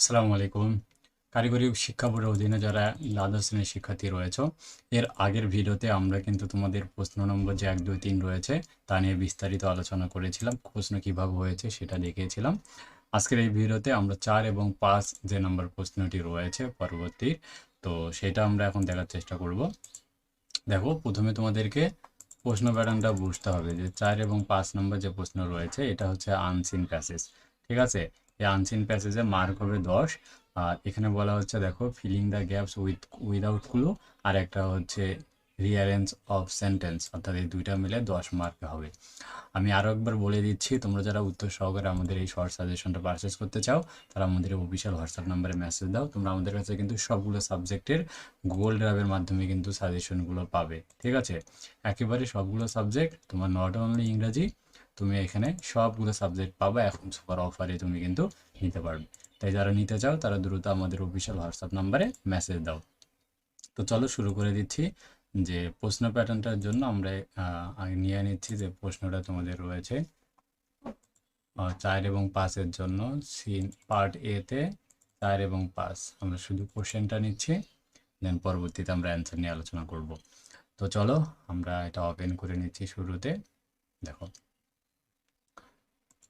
আসসালামু আলাইকুম। কারিগরি শিক্ষা বোর্ডের অধীনে যারা দ্বাদশ শ্রেণির শিক্ষার্থী রয়েছে, এর আগের ভিডিওতে আমরা কিন্তু তোমাদের প্রশ্ন নম্বর যে এক, দুই, তিন রয়েছে, তা নিয়ে বিস্তারিত আলোচনা করেছিলাম, প্রশ্ন কীভাবে হয়েছে সেটা দেখিয়েছিলাম। আজকের এই ভিডিওতে আমরা চার এবং পাঁচ যে নম্বর প্রশ্নটি রয়েছে পরবর্তী, তো সেটা আমরা এখন দেখার চেষ্টা করব। দেখো, প্রথমে তোমাদেরকে প্রশ্ন প্যাটার্নটা বুঝতে হবে যে চার এবং পাঁচ নম্বর যে প্রশ্ন রয়েছে, এটা হচ্ছে আনসিন প্যাসেজ ঠিক আছে? এই আনসিন প্যাসেজে মার্ক হবে দশ। আর এখানে বলা হচ্ছে, দেখো filling the gaps with without clue আর একটা হচ্ছে রিয়ারেঞ্জ অফ সেন্টেন্স অর্থাৎ এই দুইটা মিলে দশ মার্কে হবে। আমি আরও একবার বলে দিচ্ছি, তোমরা যারা উত্তর সহকারে আমাদের এই শর্ট সাজেশনটা পারচেস করতে চাও, তারা আমাদের অফিসিয়াল হোয়াটসঅ্যাপ নাম্বারে মেসেজ দাও। তোমরা আমাদের কাছে কিন্তু সবগুলো সাবজেক্টের গুগল ড্রাইভের মাধ্যমে কিন্তু সাজেশনগুলো পাবে। ঠিক আছে? একেবারে সবগুলো সাবজেক্ট তোমার নট অনলি ইংরাজি তুমি এখানে সবগুলো সাবজেক্ট পাবে, এখন সুপার অফারে তুমি কিন্তু নিতে পারবে। তাই যারা নিতে চাও, তারা দ্রুত আমাদের অফিসিয়াল হোয়াটসঅ্যাপ নাম্বারে মেসেজ দাও। তো চলো শুরু করে দিচ্ছি যে প্রশ্ন প্যাটার্নটার জন্য আমরা নিয়ে নিচ্ছি যে প্রশ্নটা তোমাদের রয়েছে। চার এবং পাঁচের জন্য সিন পার্ট এতে চার এবং পাঁচ। আমরা শুধু কোশ্চেনটা নিচ্ছি দেন পরবর্তীতে আমরা অ্যান্সার নিয়ে আলোচনা করব। তো চলো আমরা এটা ওপেন করে নিচ্ছি শুরুতে। দেখো।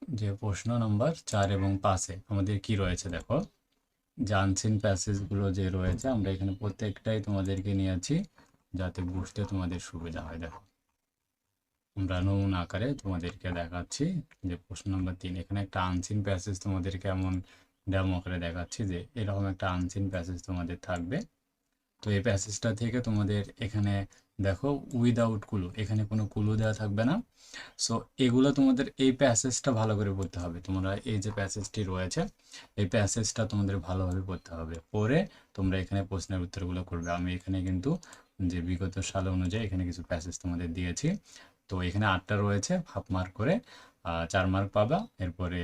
যে প্রশ্ন নম্বর চার এবং পাঁচে আমাদের কি রয়েছে দেখো? যে আনসিন প্যাসেজগুলো যে রয়েছে, আমরা এখানে প্রত্যেকটাই তোমাদেরকে নিয়ে আছি, যাতে বুঝতে তোমাদের সুবিধা হয়। দেখো, আমরা নমুন আকারে তোমাদেরকে দেখাচ্ছি যে প্রশ্ন নম্বর তিন, এখানে একটা আনসিন প্যাসেজ তোমাদেরকে এমন ডেমো আকারে দেখাচ্ছি যে এরকম একটা আনসিন প্যাসেজ তোমাদের থাকবে। তো এই প্যাসেজটা থেকে তোমাদের এখানে দেখো উইদাউট কুলু, এখানে কোনো কুলু দেওয়া থাকবে না। সো এগুলো তোমাদের এই প্যাসেজটা ভালো করে পড়তে হবে। তোমরা এই যে প্যাসেজটি রয়েছে, এই প্যাসেজটা তোমাদের ভালোভাবে পড়তে হবে। পরে তোমরা এখানে প্রশ্নের উত্তরগুলো করবে। আমি এখানে কিন্তু যে বিগত সাল অনুযায়ী এখানে কিছু প্যাসেজ তোমাদের দিয়েছি। তো এখানে আটটা রয়েছে, হাফ মার্ক করে চার মার্ক পাবা। এরপরে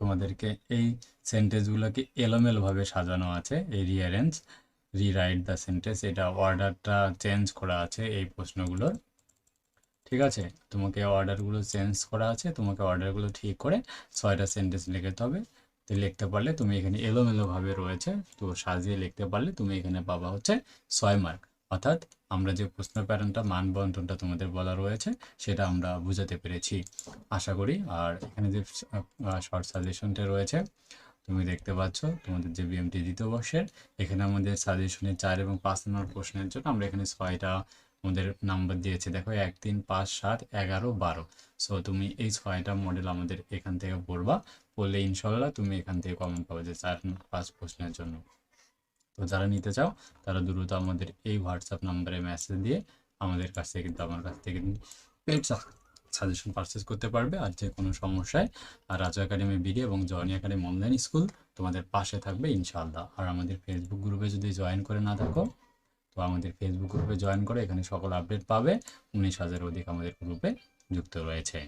তোমাদেরকে এই সেন্টেন্সগুলোকে এলোমেলোভাবে সাজানো আছে, এই রিয়ারেঞ্জ রিরাইট দ্য সেন্টেন্স এটা অর্ডারটা চেঞ্জ করা আছে এই প্রশ্নগুলোর। ঠিক আছে? তোমাকে অর্ডারগুলো চেঞ্জ করা আছে, তোমাকে অর্ডারগুলো ঠিক করে ছয়টা সেন্টেন্স লিখতে হবে। তো লিখতে পারলে তুমি এখানে এলোমেলোভাবে রয়েছে, তো সাজিয়ে লিখতে পারলে তুমি এখানে পাবা হচ্ছে ছয় মার্ক অর্থাৎ আমরা যে প্রশ্ন প্যাটার্নটা, মান বন্টনটা তোমাদের বলা রয়েছে, সেটা আমরা বুঝাতে পেরেছি। আশা করি, আর এখানে যে শর্ট সাজেশনটা রয়েছে তুমি দেখতে পাচ্ছ, তোমাদের যে বিএমটি দ্বিতীয় বর্ষের, এখানে আমাদের সাজেশনের চার এবং পাঁচ নম্বর প্রশ্নের জন্য আমরা এখানে ছয়টা আমাদের নাম্বার দিয়েছে। দেখো, এক, তিন, পাঁচ, সাত, এগারো, বারো। সো তুমি এই ছয়টা মডেল আমাদের এখান থেকে পড়বা, পড়লে ইনশাল্লাহ তুমি এখান থেকে কমন পাবে যে চার, পাঁচ প্রশ্নের জন্য। তো যারা নিতে চাও, তারা দ্রুত আমাদের এই হোয়াটসঅ্যাপ নাম্বারে মেসেজ দিয়ে আমাদের কাছ থেকে কিন্তু আমার কাছ থেকে পেড সাজেশন পারচেস করতে পারবে আর যে কোনো সমস্যায়, আর রাজা একাডেমি বিডি এবং জয়নি একাডেমি অনলাইন স্কুল তোমাদের পাশে থাকবে ইনশাআল্লাহ। আর আমাদের ফেসবুক গ্রুপে যদি জয়েন করে না থাকো, তো আমাদের ফেসবুক গ্রুপে জয়েন করে এখানে সকল আপডেট পাবে। উনিশ হাজারের অধিক আমাদের গ্রুপে যুক্ত রয়েছে।